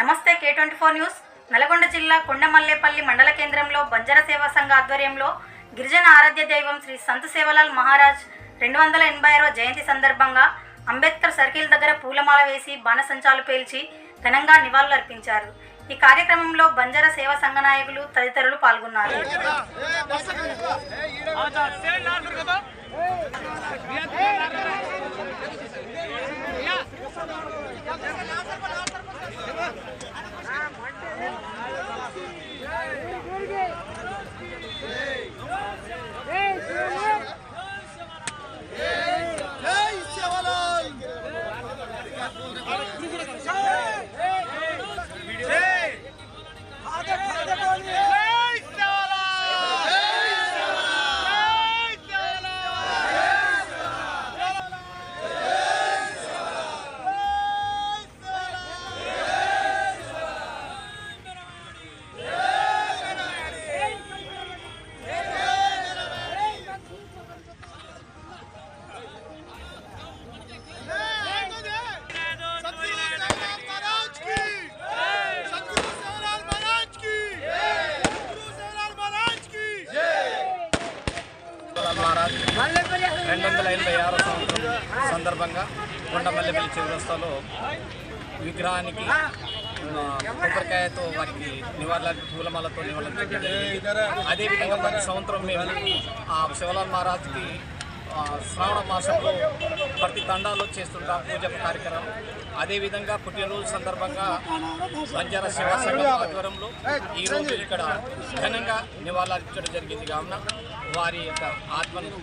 నమస్తే K twenty four news Nalgonda జిల్లా కొండమల్లేపల్లి మండల కేంద్రంలో బంజర సేవా సంఘ ఆధ్వర్యంలో గిరిజన ఆరాధ్య దైవం శ్రీ సంత్ సేవలాల్ మహారాజ్ రెండు వందల ఎనభై ఆరవ జయంతి సందర్భంగా అంబేద్కర్ సర్కిల్ దగ్గర పూలమాల వేసి బాణసంచాలు పేల్చి ఘనంగా నివాళులర్పించారు. ఈ కార్యక్రమంలో బంజర సేవా సంఘ నాయకులు తదితరులు పాల్గొన్నారు. Yeah. మహారాజ్. రెండు వందల ఎనభై ఆరో సంవత్సరం సందర్భంగా కొండమల్లెపల్లి చౌరస్తాలో విగ్రహానికి కొబ్బరికాయతో వారికి నివాళులు పూలమాలతో నివాళులు అదేవిధంగా ప్రతి సంవత్సరం మేము ఆ శివలాల్ మహారాజ్కి శ్రావణ మాసంలో ప్రతి తండాలో చేస్తుంటాం పూజ కార్యక్రమం. అదేవిధంగా పుట్టినరోజు సందర్భంగా బంజారా సేవా సంఘం ఆధ్వర్యంలో ఈరోజు ఇక్కడ ఘనంగా నివాళులర్పించడం జరిగింది కావున వారి యొక్క ఆత్మను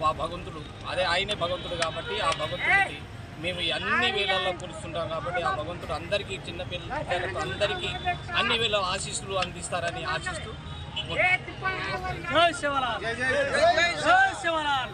మా భగవంతుడు అదే ఆయనే భగవంతుడు కాబట్టి ఆ భగవంతుడికి మేము అన్ని వేళల్లో కురుస్తుంటాం కాబట్టి ఆ భగవంతుడు అందరికీ చిన్న పిల్లలకు అందరికీ అన్ని వేళ ఆశీస్సులు అందిస్తారని ఆశిస్తూ జై శివలాల్ జై శివలాల్